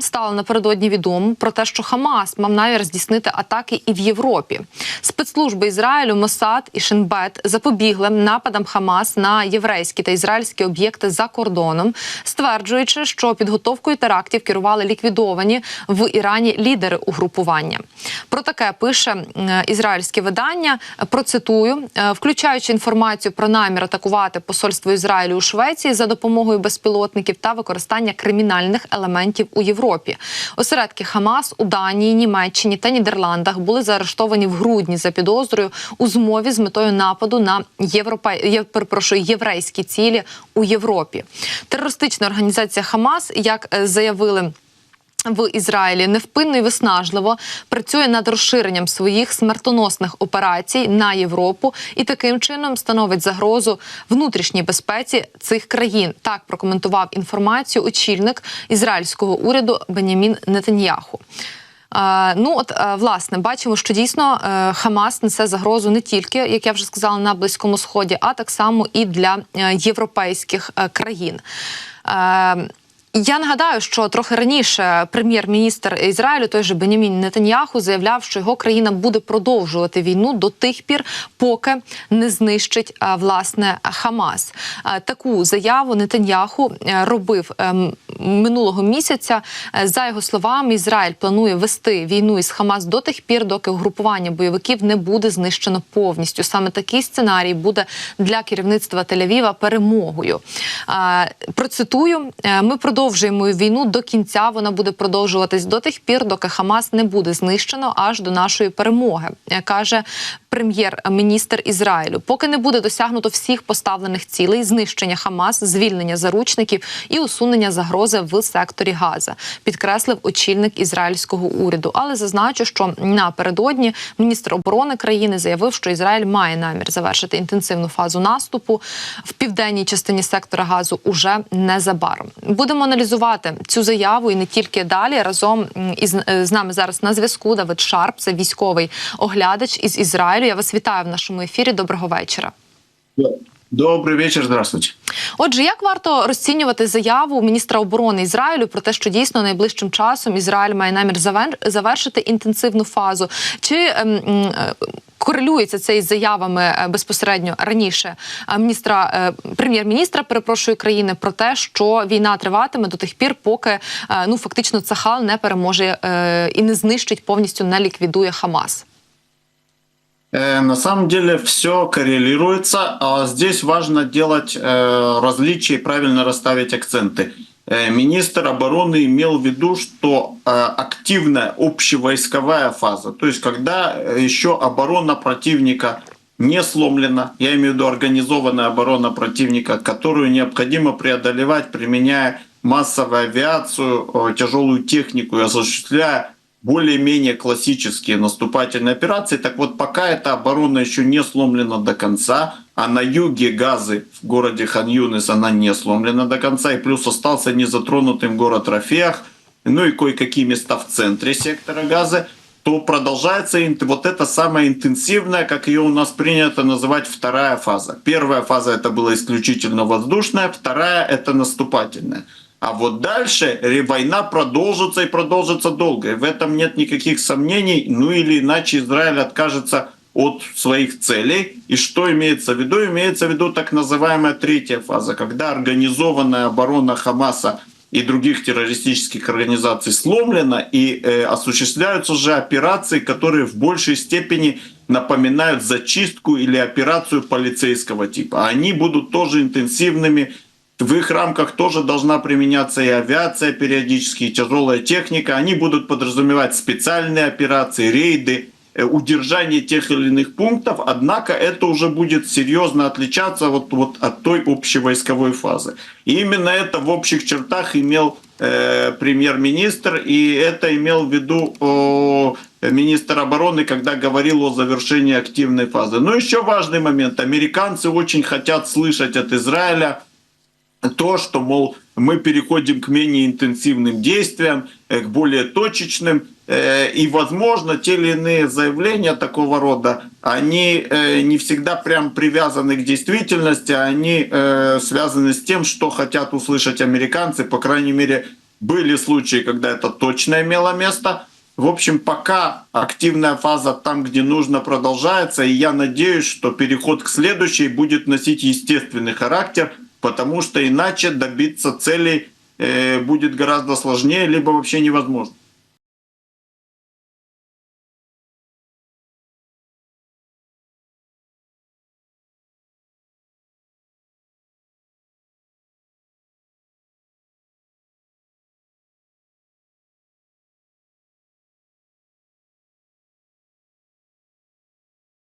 стало напередодні відомо про те, що Хамас мав намір здійснити атаки і в Європі. Спецслужби Ізраїлю, Мосад і Шинбет запобігли нападам Хамас на єврейські та ізраїльські об'єкти за кордоном, стверджуючи, що підготовкою терактів керували ліквідовані в Ірані лідери угрупування. Про таке пише е, ізраїльське видання. Процитую, е, включаючи інформацію про намір атакувати посольство Ізраїлю у Швеції за допомогою безпілотників та використання кримінальних елементів у Європі. Осередки Хамас у Данії, Німеччині та Нідерландах були заарештовані в грудні за підозрою у змові з метою нападу на європе... перепрошую, єврейські цілі у Європі. Терористична організація Хамас, як е, заявили. В Ізраїлі невпинно і виснажливо працює над розширенням своїх смертоносних операцій на Європу і таким чином становить загрозу внутрішній безпеці цих країн. Так прокоментував інформацію очільник ізраїльського уряду Бенямін Нетаньяху. Е, Ну от е, власне бачимо, що дійсно е, Хамас несе загрозу не тільки, як я вже сказала, на близькому сході, а так само і для європейських країн. Я нагадаю, що трохи раніше прем'єр-міністр Ізраїлю, той же Бенямін Нетаньяху, заявляв, що його країна буде продовжувати війну до тих пір, поки не знищить власне Хамас. Таку заяву Нетаньяху е, робив ем, минулого місяця. Е, За його словами, Ізраїль планує вести війну із Хамас до тих пір, доки угрупування бойовиків не буде знищено повністю. Саме такий сценарій буде для керівництва Тель-Авіва перемогою. Процитую: е, ми продовжуємо війну до кінця. Вона буде продовжуватись до тих пір, доки Хамас не буде знищено аж до нашої перемоги, е, каже прем'єр-міністр Ізраїлю. Поки не буде досягнуто всіх поставлених цілей, знищення Хамас, звільнення заручників і усунення загрози в секторі Газа, підкреслив очільник ізраїльського уряду. Але зазначу, що напередодні міністр оборони країни заявив, що Ізраїль має намір завершити інтенсивну фазу наступу в південній частині сектора газу уже незабаром. Будемо аналізувати цю заяву і не тільки далі. Разом із е, з нами зараз на зв'язку Давид Шарп, це військовий оглядач із Ізраїлю. Я вас вітаю в нашому ефірі. Доброго вечора. Добрый вечер, здравствуйте. Отже, як варто розцінювати заяву міністра оборони Ізраїлю про те, що дійсно найближчим часом Ізраїль має намір завер- завершити інтенсивну фазу? Чи ем, е, корелюється це із заявами е, безпосередньо раніше е, міністра е, прем'єр-міністра перепрошую країни про те, що війна триватиме до тих пір, поки е, ну фактично Цахал не переможе е, і не знищить повністю не ліквідує Хамас? Э, На самом деле все коррелируется, а здесь важно делать э, различия и правильно расставить акценты. Э, Министр обороны имел в виду, что активная общевойсковая фаза, то есть когда еще оборона противника не сломлена, я имею в виду организованная оборона противника, которую необходимо преодолевать, применяя массовую авиацию, тяжелую технику и осуществляя более-менее классические наступательные операции. Так вот, пока эта оборона еще не сломлена до конца, а на юге Газы в городе Хан-Юнис она не сломлена до конца, и плюс остался незатронутым город Рафеях, ну и кое-какие места в центре сектора Газы, то продолжается вот эта самая интенсивная, как ее у нас принято называть, вторая фаза. Первая фаза это была исключительно воздушная, вторая это наступательная. А вот дальше война продолжится и продолжится долго. И в этом нет никаких сомнений. Ну или иначе Израиль откажется от своих целей. И что имеется в виду? Имеется в виду так называемая третья фаза, когда организованная оборона Хамаса и других террористических организаций сломлена и э, осуществляются уже операции, которые в большей степени напоминают зачистку или операцию полицейского типа. Они будут тоже интенсивными, в их рамках тоже должна применяться и авиация периодически, и тяжелая техника. Они будут подразумевать специальные операции, рейды, э, удержание тех или иных пунктов, однако это уже будет серьезно отличаться вот, вот от той общевойсковой фазы. И именно это в общих чертах имел э, премьер-министр, и это имел в виду о, министр обороны, когда говорил о завершении активной фазы. Но еще важный момент. Американцы очень хотят слышать от Израиля то, что, мол, мы переходим к менее интенсивным действиям, э, к более точечным, э, и, возможно, те или иные заявления такого рода, они э, не всегда прям привязаны к действительности, а они связаны с тем, что хотят услышать американцы. По крайней мере, были случаи, когда это точно имело место. В общем, пока активная фаза там, где нужно, продолжается, и я надеюсь, что переход к следующей будет носить естественный характер, потому что иначе добиться цели э, будет гораздо сложнее, либо вообще невозможно.